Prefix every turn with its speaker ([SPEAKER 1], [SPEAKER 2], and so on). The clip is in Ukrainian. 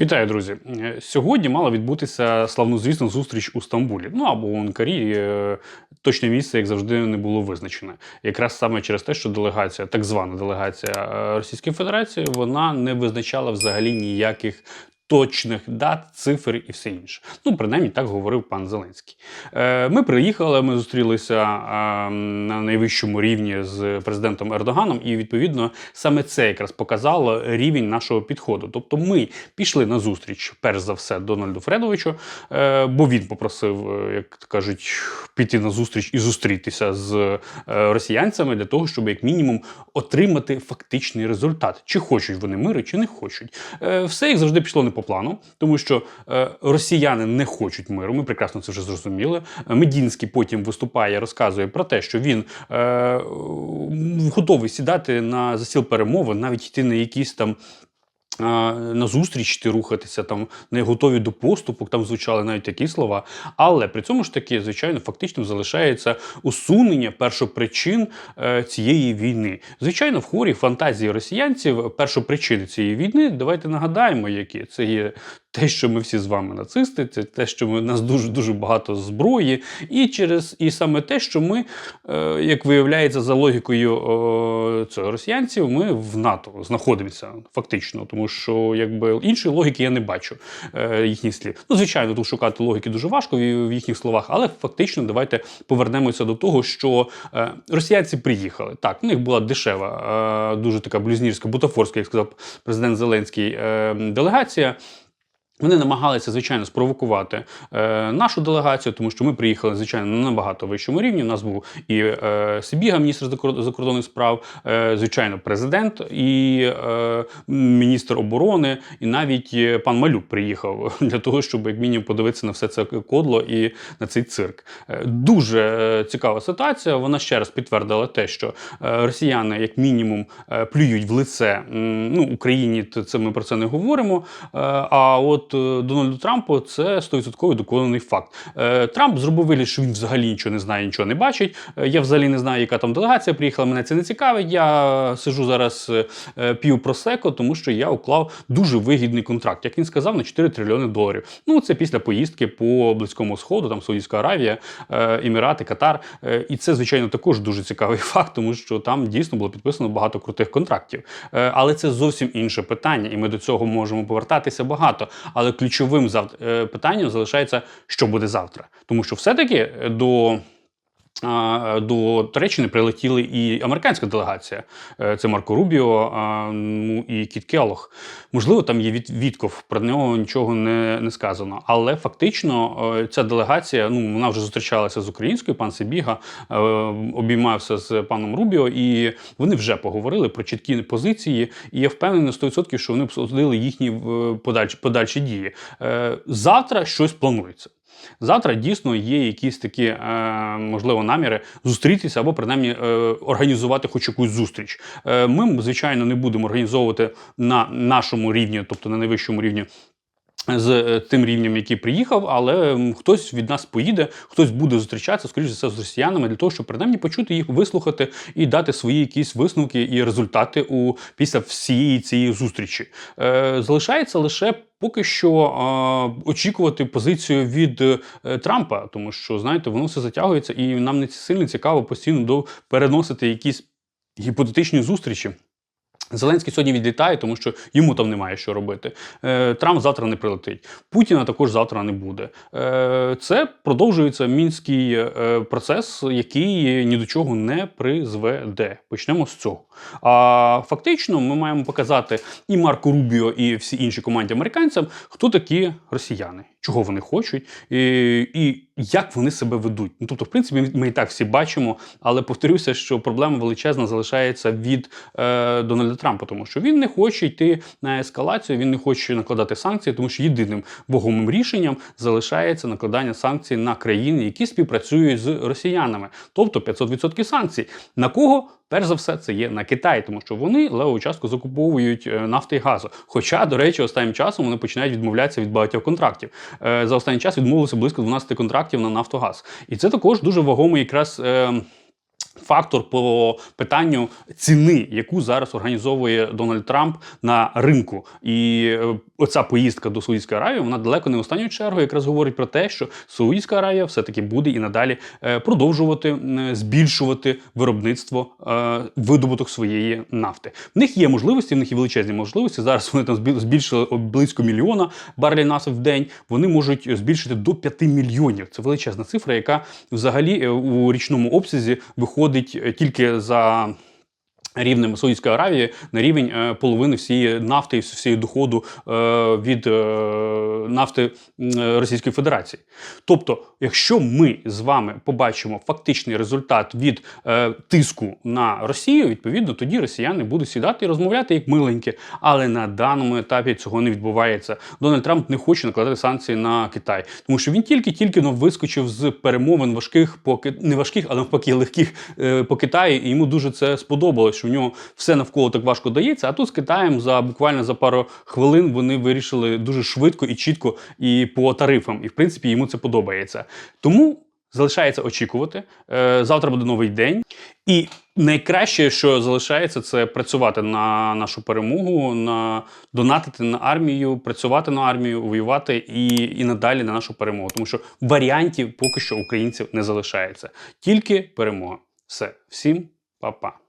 [SPEAKER 1] Вітаю, друзі! Е, Сьогодні мала відбутися славнозвісна зустріч у Стамбулі. Ну або у Анкарі. Е, Точне місце, як завжди, не було визначене. Якраз саме через те, що делегація, так звана делегація е, Російської Федерації, вона не визначала взагалі ніяких. Точних дат, цифр і все інше. Ну, принаймні, так говорив пан Зеленський. Е, ми приїхали, ми зустрілися е, на найвищому рівні з президентом Ердоганом, і відповідно саме це якраз показало рівень нашого підходу. Тобто, ми пішли на зустріч, перш за все, Дональду Фредовичу, е, бо він попросив, як кажуть, піти на зустріч і зустрітися з росіянцями для того, щоб як мінімум отримати фактичний результат, чи хочуть вони миру, чи не хочуть. Все як завжди пішло не по плану, тому що е, росіяни не хочуть миру. Ми прекрасно це вже зрозуміли. Е, Медінський потім виступає, розказує про те, що він е, готовий сідати на засіл перемови, навіть йти на якісь там. На зустріч ти рухатися, там не готові до поступок, там звучали навіть такі слова. Але при цьому ж таки, звичайно, фактично залишається усунення першопричин е, цієї війни. Звичайно, в хорі фантазії росіянців першопричини цієї війни. Давайте нагадаємо, які це є те, що ми всі з вами нацисти, це те, що ми у нас дуже дуже багато зброї, і через і саме те, що ми, е, як виявляється, за логікою е, цього росіянців, ми в НАТО знаходимося фактично, тому що якби іншої логіки я не бачу е, їхніх слів. Ну, звичайно, тут шукати логіки дуже важко в, в їхніх словах, але фактично давайте повернемося до того, що е, росіянці приїхали. Так, в них була дешева, е, дуже така блюзнірська, бутафорська, як сказав президент Зеленський, е, делегація. Вони намагалися, звичайно, спровокувати е, нашу делегацію, тому що ми приїхали, звичайно, на набагато вищому рівні. У нас був і е, Сибіга, міністр закор- закордонних справ, е, звичайно, президент і е, міністр оборони, і навіть е, пан Малюк приїхав для того, щоб як мінімум подивитися на все це кодло і на цей цирк. Е, дуже е, цікава ситуація. Вона ще раз підтвердила те, що е, росіяни, як мінімум, е, плюють в лице м, ну, Україні. Це ми про це не говоримо. Е, А от е, Дональду Трампу це 100% доконаний факт. Е, Трамп зробив вигляд, що він взагалі нічого не знає, нічого не бачить. Е, Я взагалі не знаю, яка там делегація приїхала. Мене це не цікавить. Я сижу зараз пів просеко, тому що я уклав дуже вигідний контракт, як він сказав, на 4 трильйони доларів. Ну це після поїздки по близькому сходу, там Саудівська Аравія, Емірати, Катар. І це, звичайно, також дуже цікавий факт, тому що там дійсно було підписано багато крутих контрактів. Але це зовсім інше питання, і ми до цього можемо повертатися багато. Але ключовим е, питанням залишається, що буде завтра, тому що все-таки до. До Туреччини прилетіли і американська делегація. Е, Це Марко Рубіо ну, і Кіт Келлог. Можливо, там є від Вітков, про нього нічого не, не сказано. Але фактично е, ця делегація, ну вона вже зустрічалася з українською, пан Сибіга е, обіймався з паном Рубіо, і вони вже поговорили про чіткі позиції. І я впевнений на 100%, що вони обсудили їхні подальші, подальші дії. Завтра щось планується. Завтра дійсно є якісь такі, е, можливо, наміри зустрітися або принаймні е, організувати хоч якусь зустріч. Е, ми, звичайно, не будемо організовувати на нашому рівні, тобто на найвищому рівні. З е, тим рівнем, який приїхав, але хтось від нас поїде, хтось буде зустрічатися, скоріш за все, з росіянами для того, щоб принаймні почути їх, вислухати і дати свої якісь висновки і результати у після всієї цієї зустрічі. Е, залишається лише поки що е, очікувати позицію від е, Трампа, тому що знаєте, воно все затягується, і нам не сильно цікаво постійно до переносити якісь гіпотетичні зустрічі. Зеленський сьогодні відлітає, тому що йому там немає що робити. Е, Трамп завтра не прилетить. Путіна також завтра не буде. Е, це продовжується мінський е, процес, який ні до чого не призведе. Почнемо з цього. А фактично, ми маємо показати і Марко Рубіо, і всі інші команді американцям, хто такі росіяни, чого вони хочуть, і, і як вони себе ведуть. Ну тобто, в принципі, ми- і так всі бачимо, але повторюся, що проблема величезна залишається від е, Дональда Трампа, тому що він не хоче йти на ескалацію, він не хоче накладати санкції, тому що єдиним вагомим рішенням залишається накладання санкцій на країни, які співпрацюють з росіянами, тобто 500% санкцій. На кого? Перш за все, це є на Китай, тому що вони леву частку закуповують е, нафти і газу. Хоча, до речі, останнім часом вони починають відмовлятися від багатьох контрактів. Е, За останній час відмовилися близько 12 контрактів на Нафтогаз. І це також дуже вагомий якраз. Е, фактор по питанню ціни, яку зараз організовує Дональд Трамп на ринку. І е, оця поїздка до Саудівської Аравії, вона далеко не в останню чергу якраз говорить про те, що Саудівська Аравія все-таки буде і надалі е, продовжувати збільшувати виробництво е, видобуток своєї нафти. В них є можливості, в них є величезні можливості. Зараз вони там збі- збільшили близько мільйона барелів нафти в день. Вони можуть збільшити до 5 мільйонів. Це величезна цифра, яка взагалі е, у річному обсязі виходить е, тільки за. Рівнем Саудівської Аравії на рівень е, половини всієї нафти і всієї доходу е, від е, нафти Російської Федерації. Тобто, якщо ми з вами побачимо фактичний результат від тиску на Росію, відповідно, тоді росіяни будуть сідати і розмовляти як миленькі. Але на даному етапі цього не відбувається. Дональд Трамп не хоче накладати санкції на Китай, тому що він тільки-тільки ну, вискочив з перемовин важких поки не важких, а навпаки легких по Китаї, і йому дуже це сподобалось, що в нього все навколо так важко дається. А тут з Китаєм за буквально за пару хвилин вони вирішили дуже швидко і чітко і по тарифам. І в принципі йому це подобається. Тому залишається очікувати. Е, Завтра буде новий день. І найкраще, що залишається, це працювати на нашу перемогу, на донатити на армію, працювати на армію, воювати і, і надалі на нашу перемогу. Тому що варіантів поки що українців не залишається. Тільки перемога. Все, всім па-па.